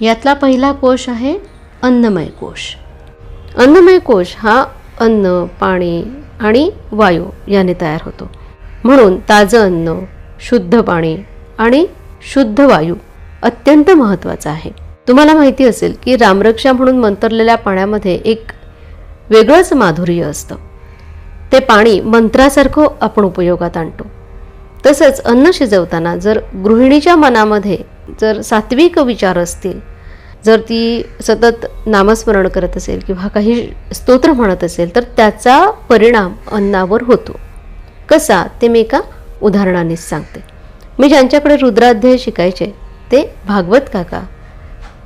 यातला पहिला कोश आहे अन्नमय कोश. अन्नमय कोश हा अन्न पाणी आणि वायू याने तयार होतो. म्हणून ताजं अन्न शुद्ध पाणी आणि शुद्ध वायू अत्यंत महत्त्वाचा आहे. तुम्हाला माहिती असेल की रामरक्षा म्हणून मंतरलेल्या पाण्यामध्ये एक वेगळंच माधुर्य असतं. ते पाणी मंत्रासारखं आपण उपयोगात आणतो. तसंच अन्न शिजवताना जर गृहिणीच्या मनामध्ये जर सात्विक विचार असतील जर ती सतत नामस्मरण करत असेल किंवा काही स्तोत्र म्हणत असेल तर त्याचा परिणाम अन्नावर होतो. कसा? ते मी एका उदाहरणानेच सांगते. मी ज्यांच्याकडे रुद्राध्याय शिकायचे ते भागवत काका.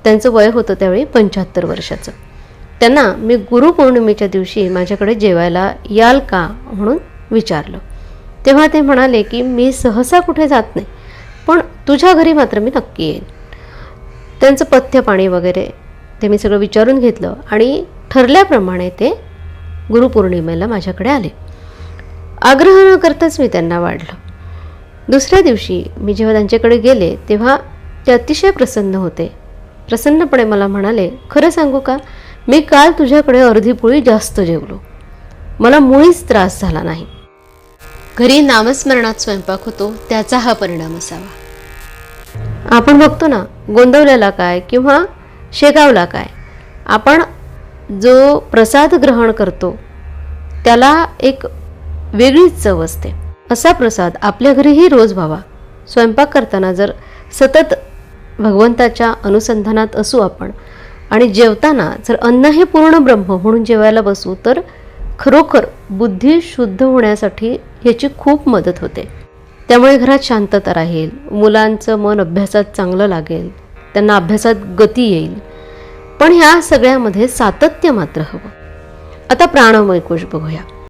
त्यांचं वय होतं त्यावेळी पंच्याहत्तर वर्षाचं. त्यांना मी गुरुपौर्णिमेच्या दिवशी माझ्याकडे जेवायला याल का म्हणून विचारलं. तेव्हा ते म्हणाले की मी सहसा कुठे जात नाही. पण तुझ्या घरी मात्र मी नक्की येईन. त्यांचं पथ्य पाणी वगैरे ते मी सगळं विचारून घेतलं आणि ठरल्याप्रमाणे ते गुरुपौर्णिमेला माझ्याकडे आले. आग्रह न करताच मी त्यांना वाढलं. दुसऱ्या दिवशी मी जेव्हा त्यांच्याकडे गेले तेव्हा ते अतिशय प्रसन्न होते. प्रसन्नपणे मला म्हणाले खरं सांगू का? मी काल तुझ्याकडे अर्धी पोळी जास्त जेवलो. मला मुळीच त्रास झाला नाही. घरी नामस्मरणात स्वयंपाक होतो त्याचा हा परिणाम असावा. आपण बघतो ना गोंदवल्याला काय किंवा शेगावला काय आपण जो प्रसाद ग्रहण करतो त्याला एक वेगळीच चव असते. असा प्रसाद आपल्या घरीही रोज व्हावा. स्वयंपाक करताना जर सतत भगवंताच्या अनुसंधानात असू आपण आणि जेवताना जर अन्न हे पूर्ण ब्रह्म म्हणून जेवायला बसू तर खरोखर बुद्धी शुद्ध होण्यासाठी याची खूप मदत होते. त्यामुळे घरात शांतता राहील मुलांचं मन अभ्यासात चांगलं लागेल त्यांना अभ्यासात गती येईल. पण ह्या सगळ्यामध्ये सातत्य मात्र हवं. आता प्राणमय कोश बघूया.